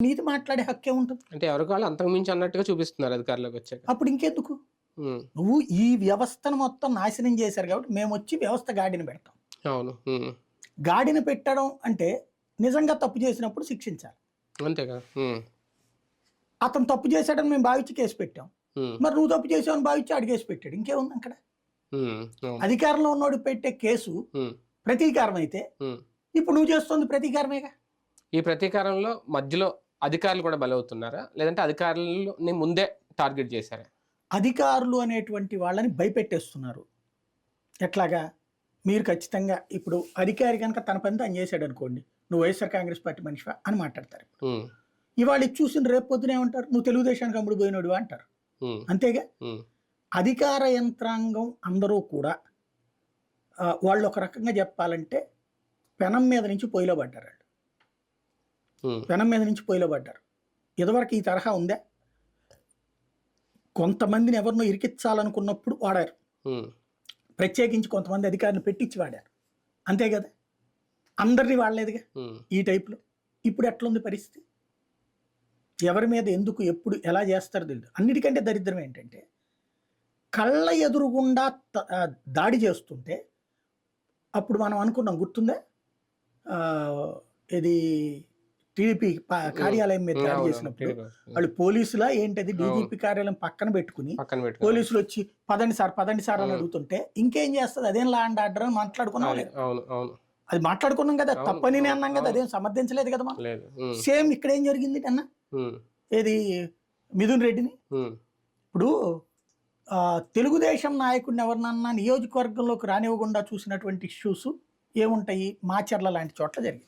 నీతి మాట్లాడే హక్కే ఉంటుంది. అంటే ఎవరికి వాళ్ళు అంతకు మించి అన్నట్టుగా చూపిస్తున్నారు అధికారంలోకి వచ్చాక. అప్పుడు ఇంకెందుకు? నువ్వు ఈ వ్యవస్థను మొత్తం నాశనం చేశారు కాబట్టి మేము వచ్చి వ్యవస్థ గాడిని పెడతాం. అవును. గాడిని పెట్టడం అంటే నిజంగా తప్పు చేసినప్పుడు శిక్షించాలి. అంతే కదా. ఉమ్, అతను తప్పు చేశాడని మేము భావించి కేసు పెట్టాం. మరి నువ్వు తప్పు చేసావని భావించి ఆడు కేసు పెట్టాడు. ఇంకేముంది అక్కడ? అధికారంలో ఉన్నోడు పెట్టే కేసు ప్రతీకారం అయితే. ఇప్పుడు నువ్వు చేస్తుంది ప్రతీకారమేగా? ఈ ప్రతీకారంలో మధ్యలో అధికారులు కూడా బలవుతున్నారా? లేదంటే అధికారులని ముందే టార్గెట్ చేశారా? అధికారులు అనేటువంటి వాళ్ళని భయపెట్టేస్తున్నారు. ఎట్లాగా? మీరు ఖచ్చితంగా ఇప్పుడు అధికారి కనుక తన పని తను చేశాడు అనుకోండి నువ్వు వైఎస్ఆర్ కాంగ్రెస్ పార్టీ మనిషివా అని మాట్లాడతారు. ఇవాళ చూసిన రేపు పొద్దున ఏమంటారు? నువ్వు తెలుగుదేశానికి అమ్ముడు పోయినోడు అంటారు. అంతేగా? అధికార యంత్రాంగం అందరూ కూడా వాళ్ళు ఒక రకంగా చెప్పాలంటే పెనం మీద నుంచి పొయ్యిలో పడ్డారు పెనం మీద నుంచి పొయ్యిలో పడ్డారు. ఇదివరకు ఈ తరహా ఉందా? కొంతమందిని ఎవరినో ఇరికించాలనుకున్నప్పుడు వాడారు. ఉమ్, ప్రత్యేకించి కొంతమంది అధికారులు పెట్టించి వాడారు. అంతే కదా? అందరినీ వాడలేదుగా? ఉమ్, ఈ టైప్లో. ఇప్పుడు ఎట్లుంది పరిస్థితి? ఎవరి మీద ఎందుకు ఎప్పుడు ఎలా చేస్తారో తెలియదు అన్నిటికంటే దరిద్రం ఏంటంటే కళ్ళ ఎదురుగుండా దాడి చేస్తుంటే అప్పుడు మనం అనుకున్నాం గుర్తుందా? ఇది టీడీపీ కార్యాలయం మీద దాడి చేసినప్పుడు వాళ్ళు పోలీసులా ఏంటది డీజీపీ కార్యాలయం పక్కన పెట్టుకుని పోలీసులు వచ్చి పదండి సార్ పదండి సార్ అని. అడుగుతుంటే ఇంకేం చేస్తుంది? అదేం లా అండ్ ఆర్డర్ అని మాట్లాడుకున్నాం అది మాట్లాడుకున్నాం కదా. తప్పని అన్నాం కదా. అదేం సమర్థించలేదు కదా మనం. సేమ్ ఇక్కడ ఏం జరిగింది అన్న? ఏది? మిథున్ రెడ్డిని? ఇప్పుడు తెలుగుదేశం నాయకుడిని ఎవరినన్నా నియోజకవర్గంలోకి రానివ్వకుండా చూసినటువంటి ఇష్యూస్ ఏముంటాయి? మాచర్ల లాంటి చోట్ల జరిగింది.